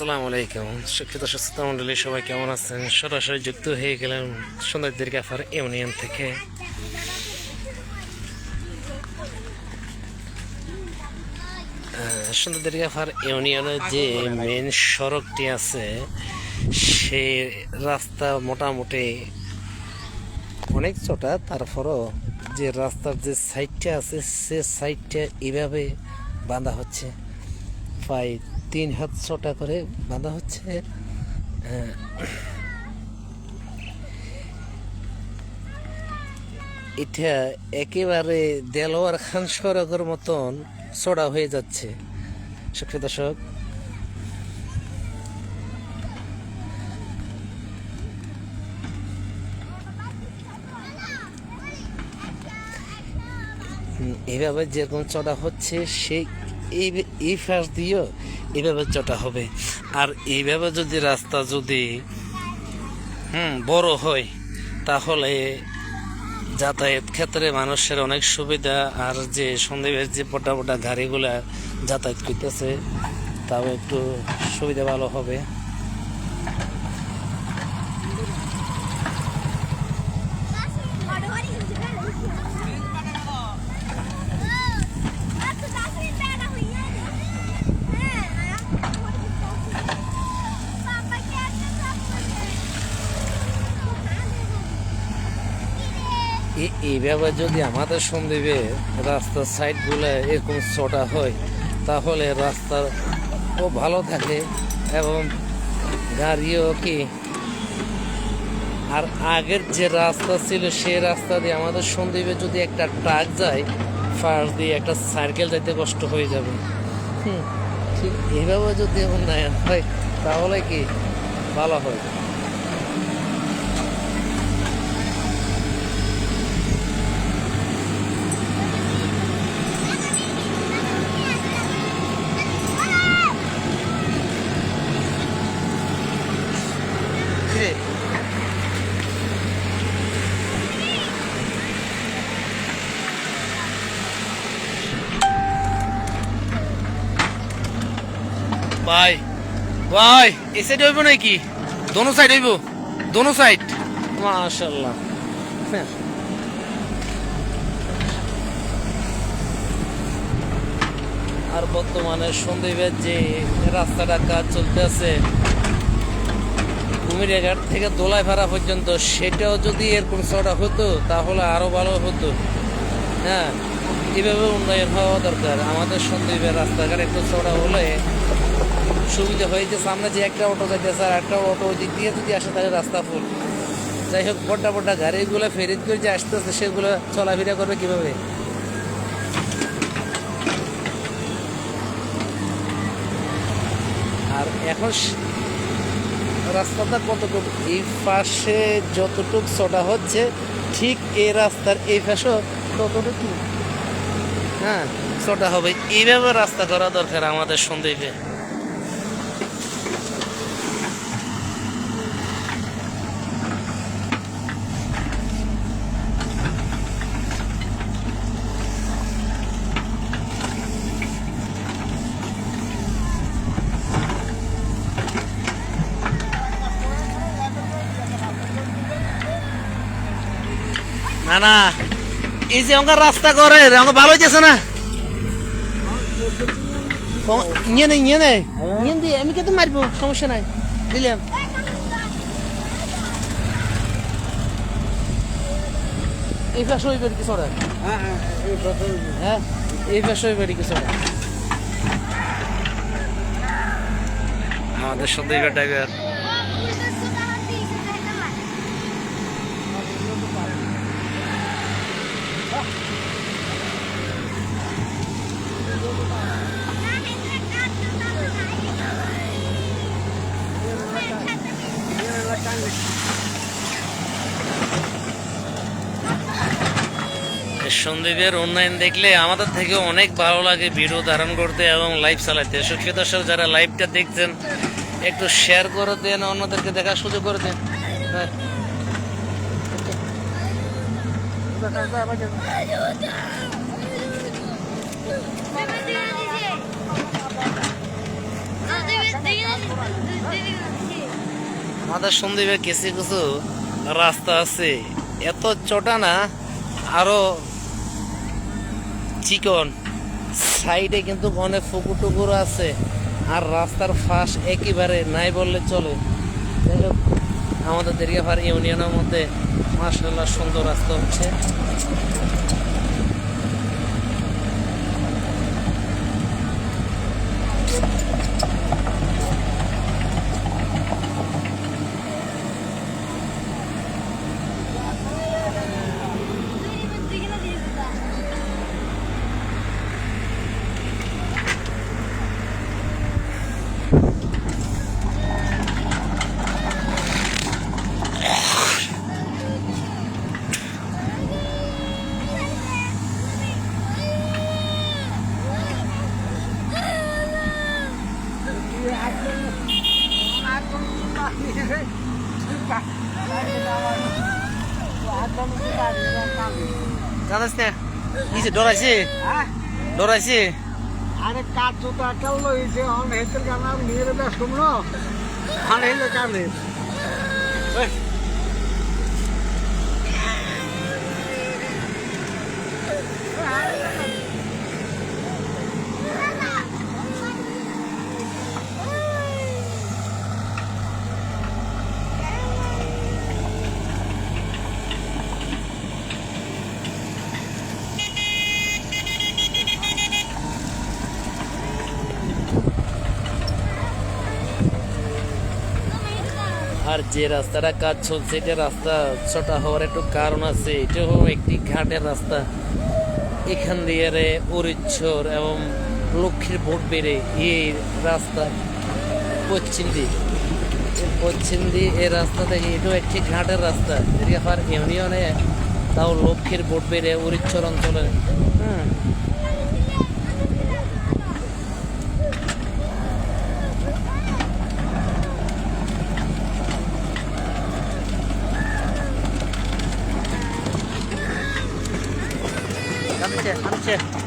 আসসালামু আলাইকুম। শিক্ষিত সচেতন মন্ডলী সবাই কেমন আছেন? সরাসরি যুক্ত হয়ে গেলেন সৌন্দর্যের গাফার ইউনিয়ন থেকে। সৌন্দর্যের গাফার ইউনিয়নের যে মেন সড়কটি আছে, সে রাস্তা মোটামুটি অনেক ছোটা তারপরও যে রাস্তার যে সাইডটা আছে, সে সাইডটা এভাবে বাঁধা হচ্ছে। প্রায় তিন হাত ছটা করে বাঁধা হচ্ছে। এটা একেবারে দেলোয়ার খান সড়কের মতন চড়া হয়ে যাচ্ছে। সুপ্রিয় দর্শক এভাবে যেরকম চড়া হচ্ছে, সেই এই এই ফাঁস দিয়েও এইভাবে চটা হবে। আর এইভাবে যদি রাস্তা যদি, হুম, বড় হয়, তাহলে যাতায়াত ক্ষেত্রে মানুষের অনেক সুবিধা। আর যে সন্দেহের যে পোটা পোটা গাড়িগুলা যাতায়াত করতেছে, তাও একটু সুবিধা ভালো হবে। এইভাবে যদি আমাদের সন্দ্বীপে রাস্তার সাইডগুলো এরকম ছোটা হয় তাহলে রাস্তা ও ভালো থাকে এবং গাড়িও কি আর আগের যে রাস্তা ছিল সেই রাস্তা দিয়ে আমাদের সন্দ্বীপে যদি একটা ট্রাক যায় ফার্স্ট দিয়ে একটা সাইকেল যাইতে কষ্ট হয়ে যাবে। হুম, ঠিক। এইভাবে যদি উন্নয়ন হয় তাহলে কি ভালো হয় কিরে ভাই। ভাই, এই সাইড হইব নাকি? দোনো সাইড হইব। দোনো সাইড মাশাল্লাহ হ্যাঁ। আর বর্তমানে সন্দীপের যে রাস্তাটা কাজ চলতে চলতেছে কুমিরিয়াঘাট থেকে দোলাই ভাড়া পর্যন্ত, সেটাও যদি এরকম চড়া হতো, তাহলে আরও ভালো হতো। হ্যাঁ এভাবে উন্নয়ন হওয়া দরকার। আমাদের সন্দীপের রাস্তাঘাট একটু চড়া হলে সুবিধা হয়েছে, সামনে যে একটা অটো যাইতেছে আর একটা অটো ওই দিক দিয়ে যদি আসে তাহলে রাস্তা ফুল যাই হোক, বড্ডা বড্ডা গাড়িগুলো ফেরিত করে যে আসতেছে, সেগুলো চলাফেরা করবে কীভাবে? আর এখন রাস্তাটা কতটুকু? এই পাশে যতটুক ছোটা হচ্ছে, ঠিক এই রাস্তার এই পাশেও ততটুকু। হ্যাঁ ছোটা হবে। এইভাবে রাস্তা করা দরকার আমাদের সন্দেহে না না। এই যে আমার রাস্তা করে আমার ভালো হইতেছে না। নিয়ে নেই নিয়ে নেই। নিয়ে দি আমি কিন্তু মারবো, সমস্যা নাই। দিলাম। এই পাশে হইবে কি সরা হ্যাঁ এই পাশে হইবে কি সরা আমাদের সন্দেহ ড্রাইভার সন্দীপের উন্নয়ন দেখলে আমাদের থেকে অনেক ভালো লাগে ভিডিও ধারণ করতে এবং লাইভ চালাতে সুখী দর্শক, যারা লাইভটা দেখছেন, একটু শেয়ার করে দেন, অন্যদেরকে দেখার সুযোগ করে দেন হ্যাঁ। আমাদের সন্দীপে কিছু কিছু রাস্তা আছে। এত চটা না আরও চিকন। সাইডে কিন্তু অনেক পুকুর টুকুর আছে আর রাস্তার ফাঁস একেবারে নাই বললে চলে। যাই হোক, আমাদের দেরিয়াভার ইউনিয়নের মধ্যে মার্শাল্লাহ সুন্দর রাস্তা হচ্ছে। জানাস না কিছু ডরাইছে? ডরাইছে? আরে কাজ তো একটা লইছে অন হেতের গান আর নিয়ে ব্যস্ত ন। আর হেলে কানে আর যে রাস্তাটা কাজ চলছে, এটা রাস্তা ছোটা হওয়ার একটু কারণ আছে। এটাও একটি ঘাটের রাস্তা। এখান দিয়ে রে উরিচ্ছর এবং লক্ষ্মীর ভোট বেড়ে এই রাস্তা পশ্চিম দিক। পশ্চিম দিক এই রাস্তা থেকে এটাও একটি ঘাটের রাস্তা। রিয়াফার ইউনিয়নে তাও লক্ষ্মীর ভোট বেড়ে উরিচ্ছর অঞ্চলে છે